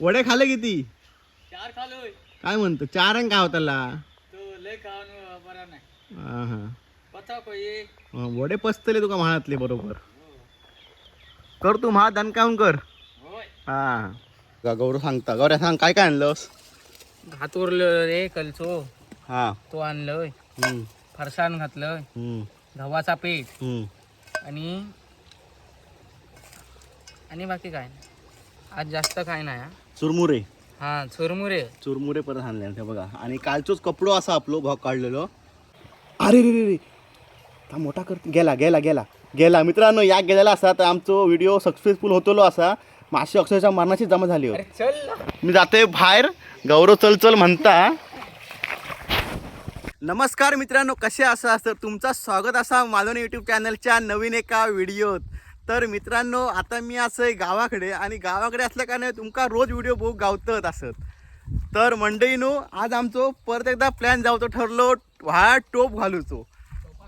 वडे खाले किती? चार खालोय काय म्हणतो? चार तो लय खाऊन बरा नाही. हा हा पचा हा, वडे पसतले तुका म्हणातले बरोबर. कर तू महा दणकावून कर. होय. हा. गा- गौरव सांगता. गौऱ्या सांग काय काय आणलंस? भात उरलं रे कलचो. हा. तो आणलंय हम्म, फरसाण घातलंय हम्म, गव्हाचा पीठ. हम्म. आणि आणि बाकी काय नाही. आज जास्त काय नाही हा. चुरमुरे. हा चुरमुरे. चुरमुरे परत आणले ते बघा. आणि कालचोच कपडो असा आपलो भाग काढलेलो. अरे रे रे रे. हा मोठा कर. गेला गेला गेला. गेला. मित्रांनो या गेलेला असा तर आमचो व्हिडिओ सक्सेसफुल होतलो असा. माशी अक्षरशः मरणाची जमा झाली हो अरे चल ना. मी जाते बाहेर. गौरव चल चल म्हणता. नमस्कार मित्रांनो कसे असा असतं तुमचं स्वागत असा मालवणी यूट्यूब चॅनलच्या नवीन एका व्हिडिओत तर मित्रांनो आता मी असं आहे गावाकडे आणि गावाकडे असलं का नाही तुमका रोज व्हिडिओ बघू गावतत असत. तर मंडईनो आज आमचो परत एकदा प्लॅन जावतो ठरलो व्हाळा टोप घालूचो.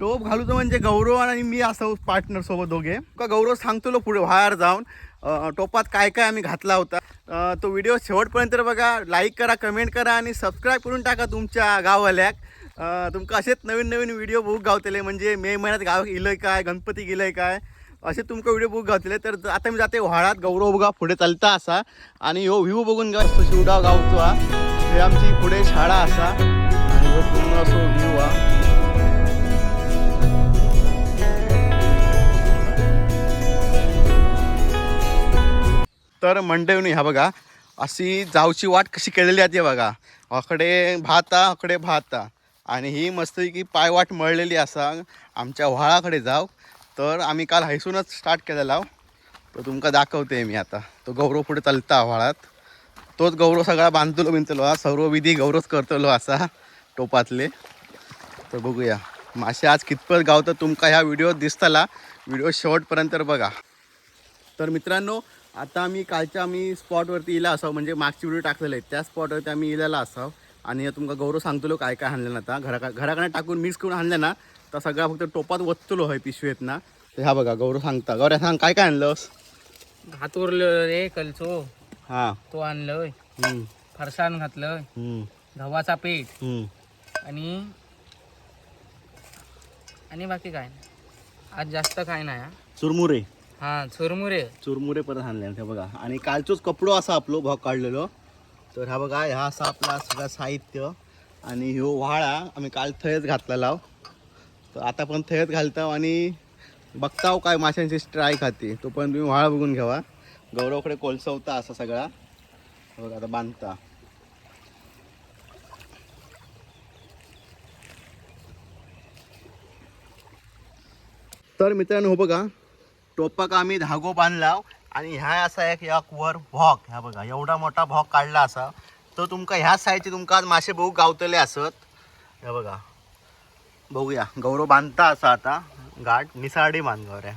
टोप घालूचो म्हणजे गौरव आणि मी असं पार्टनर सोबत दोघे. का गौरव सांगतो पुढे बाहेर जाऊन टोपात काय काय आम्ही घातला होता. तो व्हिडिओ शेवटपर्यंत बघा लाईक करा कमेंट करा आणि सबस्क्राईब करून टाका तुमच्या गाववाल्याक. तुमका असेच नवीन नवीन व्हिडिओ बघू गावतले म्हणजे मे महिन्यात गाव गेलंय काय गणपती गेलंय काय असे तुमका व्हिडिओ बघू गावतले तर आता मी जाते व्हाळात गौरव बघा पुढे चालता असा. आणि ह्यो व्ह्यू बघून घ्या असतो शिवडाव गावचो. हा हे आमची पुढे शाळा असा. आणि ह्यो पूर्ण असो व्ह्यू हा. तर मंडळी ह्या बघा अशी जावची वाट कशी केलेली आहे ती बघा. अकडे भाता अकडे भाता. आणि ही मस्त की पायवाट मळलेली असा. आमच्या व्हाळाकडे जाव. तर आम्ही काल हैसूनच स्टार्ट केलेला तर तुमका दाखवते मी आता. तो गौरव पुढे चालता व्हाळात तोच गौरव सगळा बांधतलो बिंतलो हा. सर्व विधी गौरवच करतलो असा टोपातले. तर बघूया. मासे आज कितपत गावतं तुमका ह्या व्हिडिओत दिसतला. व्हिडिओ शेवटपर्यंत बघा. तर मित्रांनो आता आम्ही कालच्या आम्ही स्पॉटवरती इला असावं. म्हणजे मागची व्हिडिओ टाकलेले आहेत. त्या स्पॉटवरती आम्ही इलेला असावं. आणि तुमका गौरव सांगतलो काय काय आणलं ना आता. घरा घराकडे टाकून मिक्स करून आणलं ना तर सगळा फक्त टोपात वचतलो होय पिशवेत ना. तर ह्या बघा गौरव सांगता. गौऱ्या सांग काय काय आणलंस? उरलं रे कलचो. हां. तो आणलंय. हम्म, फरसाण घातलंय. हम्म, गव्हाचा पीठ. हम्म. आणि आणि बाकी काय नाही. आज जास्त काय नाही हा. चुरमुरे. हा चुरमुरे. चुरमुरे परत आणले हे बघा. आणि कालचोच कपडो असा आपलो भाग काढलेलो. तर हा बघा ह्या असा आपला सगळा साहित्य. आणि ह्यो व्हाळा आम्ही काल थंयच घातलेला तर आता पण थंयच घालताव आणि बघताव काय माशांची स्ट्राईक खाती तो पण तुम्ही व्हाळा बघून घ्यावा. गौरवकडे कोलसवता असा सगळा. बघा आता बांधता. तर मित्रांनो हो बघा टोपाक आम्ही धागो बांधला आणि ह्या असा एक या वर भॉक. ह्या बघा एवढा मोठा भॉक काढला असा. तर तुमका ह्या साईडचे तुमका आज मासे बघू गावतले असत. हे बघा. बघूया. गौरव बांधता असा आता घाट निसाडी बांध गौऱ्या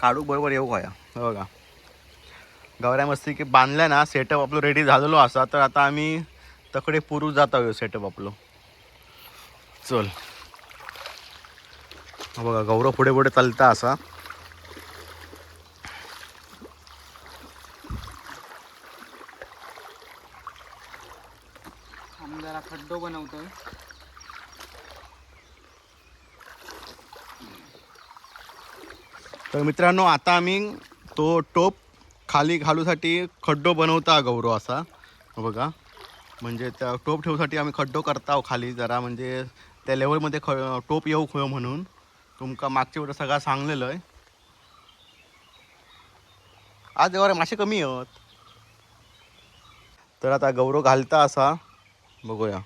काढूक बरोबर येऊ काय बघा. गौऱ्या मस्ती की बांधल्या ना सेटअप आपलं रेडी झालेलो असा. तर आता आम्ही तकडे पुरू जात आहोत सेटअप आपलं. चल. बघा गौरव पुढे पुढे चालता असा. खड्डो बनवतोय. तर मित्रांनो आता आम्ही तो टोप खाली घालूसाठी खड्डो बनवता गौरव असा. बघा. म्हणजे त्या टोप ठेवूसाठी आम्ही खड्डो करता हो खाली जरा. म्हणजे त्या लेवलमध्ये ख टोप येऊ खो म्हणून. तुमका मागच्या वेळेस सगळा सांगलेलं आहे. आज एवढे मासे कमी आहेत. तर आता गौरव घालता असा. बघूया.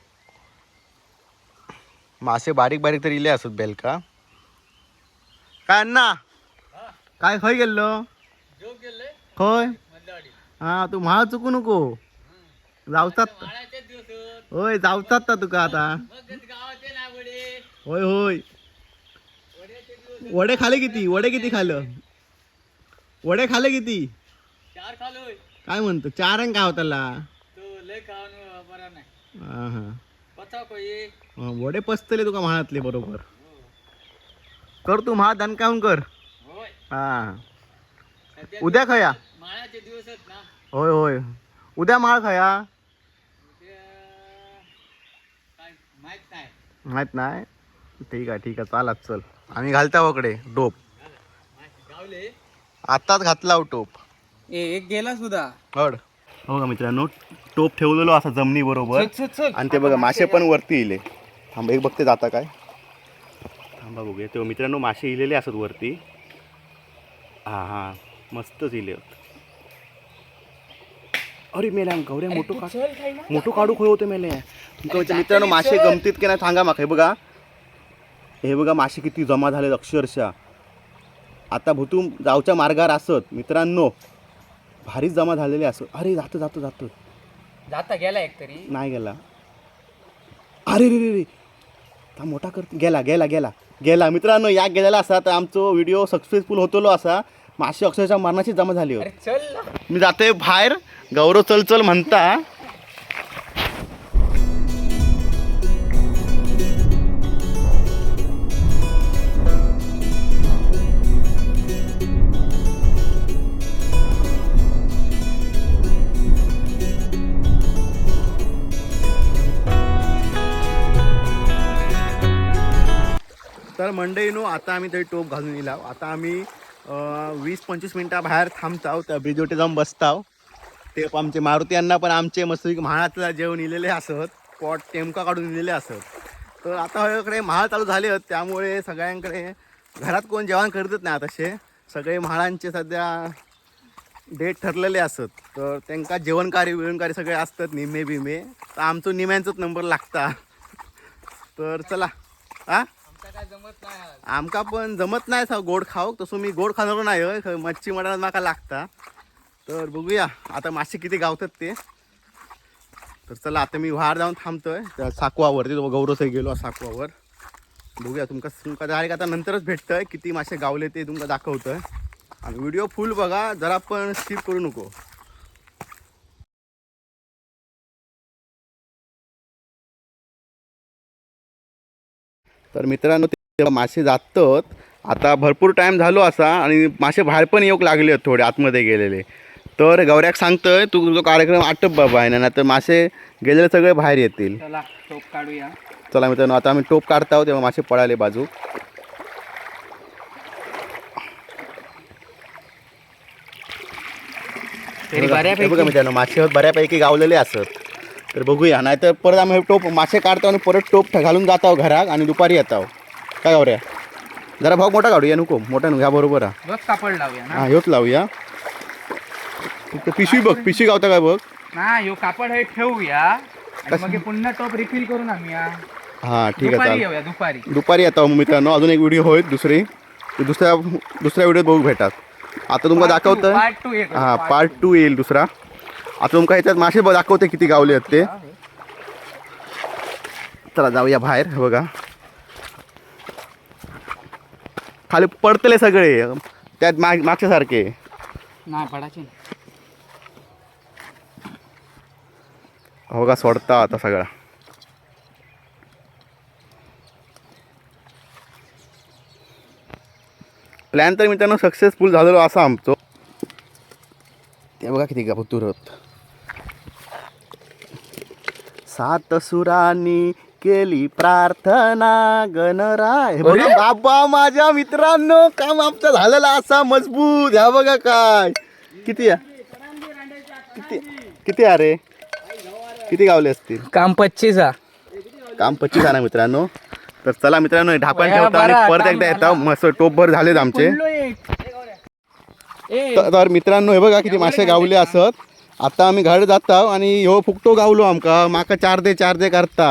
मासे बारीक बारीक तरी इले असत बेलका. काय अण्णा? काय खय गेल्लो? खय? हा तू म्हा चुकू नको. जावतात. होय जावतात ना तुका आता. होय होय. वडे खाले किती? वडे किती खाल्लं? वडे खाले किती? काय म्हणतो? चार अंग काय होताला? हा हा. हा, वडे पसतले तुका म्हणातले बरोबर. कर तू महा दणकावून कर. हा. उद्या खया. माळ्याचे दिवस आहेत ना. होय होय. उद्या माळ खाया. माहीत नाही. ठीक आहे ठीक आहे. चालत चल. आम्ही घालता वकडे टोप. आताच घातला हो टोप. एक गेला सुद्धा. हड हो का मित्रांनो टोप ठेवलेलो असा जमिनी बरोबर. आणि ते बघा मासे पण वरती इले थांबा एक बघते जाता काय. थांबा बघूया. तेव्हा मित्रांनो मासे इलेले असत वरती. हां हां. मस्तच इले अरे मेल्या गौऱ्या मोठं काढ मोठं काढू खोय होते मेले तुमच्या मित्रांनो मासे गमतीत की नाही सांगा माका हे बघा. हे बघा मासे किती जमा झाले अक्षरशः. आता भुतून जावच्या मार्गावर असत. मित्रांनो भारीच जमा झालेले असत. अरे जातो जातो जातो. जाता गेला एक तरी नाही गेला. अरे रे रे रे. मोठा कर गेला गेला गेला. गेला. मित्रांनो या गेलेला असा तर आमचो व्हिडिओ सक्सेसफुल होतलो असा. मासे अक्षरशः मरणाची जमा झाली हो. ना. मी जाते बाहेर. गौरव चल चल म्हणता. मंडईनो आता आम्ही तरी टोप घालून येईल आता आम्ही वीस पंचवीस मिनटा बाहेर थांबताव त्या ब्रिजवरती जाऊन बसताव ते आमचे मारुती यांना पण आमचे मस्त म्हाळातला जेवण इलेले असत. पॉट टेमका काढून इलेले असत. तर आता हळूकडे म्हाळ चालू झाले आहेत. त्यामुळे सगळ्यांकडे घरात कोण जेवण करतच नाही तसे सगळे म्हाळांचे सध्या डेट ठरलेले असत. तर त्यांका जेवणकारी विवणकारी सगळे असतात निमे बिमे तर आमचं निम्यांचाच नंबर लागता. तर चला. आ? आमका पण जमत नाही सा गोड खाऊ तसं मी गोड खाणार नाही मच्छी मडायला माका लागता. तर बघूया आता मासे किती गावतात ते. तर चला आता मी बाहेर जाऊन थांबतोय. त्या साकवावरती तो गौरवसाई गेलो साकवावर. बघूया तुमका तुमका डायरेक्ट आता नंतरच भेटतंय किती मासे गावले ते तुमका दाखवतोय. आणि व्हिडिओ फुल बघा जरा पण स्किप करू नको. तर मित्रांनो ते मासे जातात आता भरपूर टाईम झालो असा आणि मासे बाहेर पण येऊक लागले आहेत थोडे आतमध्ये गेलेले. तर गौऱ्याक सांगतोय तू तुझा कार्यक्रम आटप बाबा आहे ना तर मासे गेलेले सगळे बाहेर येतील. चला टोप काढूया. चला मित्रांनो आता आम्ही टोप काढता आहोत तेव्हा मासे पळाले बाजू. बऱ्यापैकी. मित्रांनो मासे बऱ्यापैकी गावलेले असत. तर बघूया नाहीतर परत आम्ही टोप मासे काढतो आणि परत टोप घालून जात आहो घरात आणि दुपारी येत आहो काय गौऱ्या जरा भाऊ मोठा काढूया नको. मोठा ह्या बरोबर हा कापड लावूया हा ह्योच लावूया. फक्त पिशवी बघ पिशवी गावता काय बघ? ना ह्यो कापड हे ठेवूया हे पुन्हा टोप रिफिल करून आणूया. हा ठीक आहे दुपारी दुपारी. येतो मित्रांनो. अजून एक व्हिडिओ होईल दुसरी. दुसऱ्या दुसऱ्या व्हिडिओत बघू भेटात. आता तुमका दाखवतं हा पार्ट टू येईल दुसरा. आता तुमका ह्याच्यात मासे दाखवते किती गावले आहेत ते. चला जाऊया बाहेर बघा. खाली पडतले सगळे त्यात माग मागच्यासारखे नाही पडायचे हो का सोडता आता सगळा. प्लॅन तर मित्रांनो सक्सेसफुल झालेलो असा आमचो. ते बघा किती का तुरत सात सुरांनी केली प्रार्थना गणराय. बघा बाबा माझ्या मित्रांनो काम आमचं झालेलं असा मजबूत. ह्या बघा काय. किती आहे? किती किती अरे किती गावले असतील? काम पच्चीस हा काम पच्चीस आहे ना मित्रांनो? तर चला मित्रांनो ढापण ठेवता आणि परत एकदा झाला. येतो. मस्त टोपभर झालेत आमचे. तर मित्रांनो हे बघा किती मासे गावले असत. आता आम्ही घरी जाता आणि ह्यो फुकटो गावलो आमका. माका चार दे चार दे करता.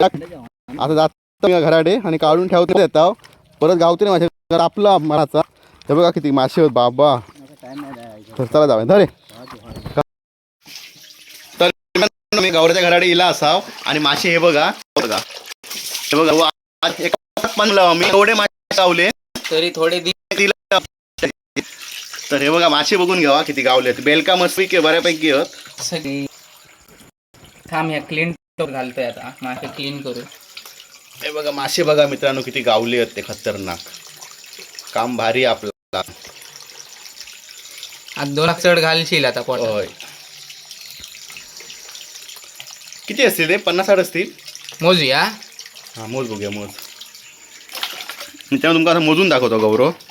आता जातो घराडे आणि काढून ठेवतो येतो परत गावते ना माझ्या घर आपला मराचा हे बघा किती मासे होत बाबा. तर चला जाऊया. धरे तर मी गौऱ्याच्या घराडे इला असाव आणि मासे हे बघा. बघा. हे बघा व आज एका म्हणलं आम्ही एवढे मासे गावले तरी थोडे दिला. तर हे बघा मासे बघून घ्यावा किती गावलेत बेलका मस्तपैकी बऱ्यापैकी आहेत. सगळी थांब ह्या क्लीन घालतोय आता. मासे क्लीन करू हे बघा मासे बघा मित्रांनो किती गावले आहेत ते खतरनाक. काम भारी आपलं. आज दोन चढ घालशील आता पोट होय. किती असतील ते पन्नास साठ असतील? मोजूया. हा मोज बघूया मोज. मी त्यामुळे तुमका आता मोजून दाखवतो गौरव.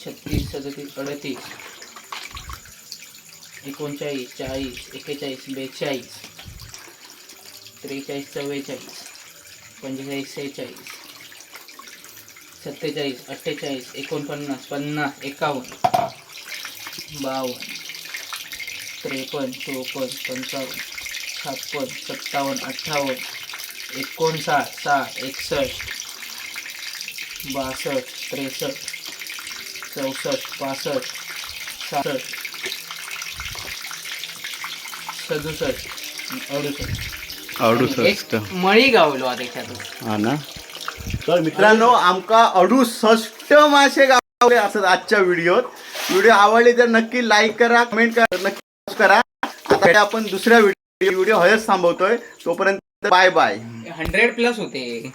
छत्तीस सदतीस अडतीस एकोणचाळीस चाळीस एक्केचाळीस बेचाळीस त्रेचाळीस चव्वेचाळीस पंचेचाळीस सेहेचाळीस सत्तेचाळीस अठ्ठेचाळीस एकोणपन्नास पन्नास एकावन्न बावन्न त्रेपन्न चोपन्न पंचावन्न छप्पन्न सत्तावन्न अठ्ठावन्न एकोणसाठ साठ एकसष्ट बासष्ट त्रेसष्ट चौसष्ट पासष्ट सहासष्ट सदुसष्ट अडुसष्ट. अडुसष्ट. मळी गावलो आता त्याच्यातून हा ना? तर मित्रांनो आमका अडुसष्ट मासे गावले असत आजच्या व्हिडिओत. व्हिडिओ आवडले तर नक्की लाईक करा कमेंट करा नक्की करा. आता आपण दुसऱ्या व्हिडिओ व्हिडिओ हयच थांबवतोय. तोपर्यंत बाय बाय हंड्रेड प्लस होते.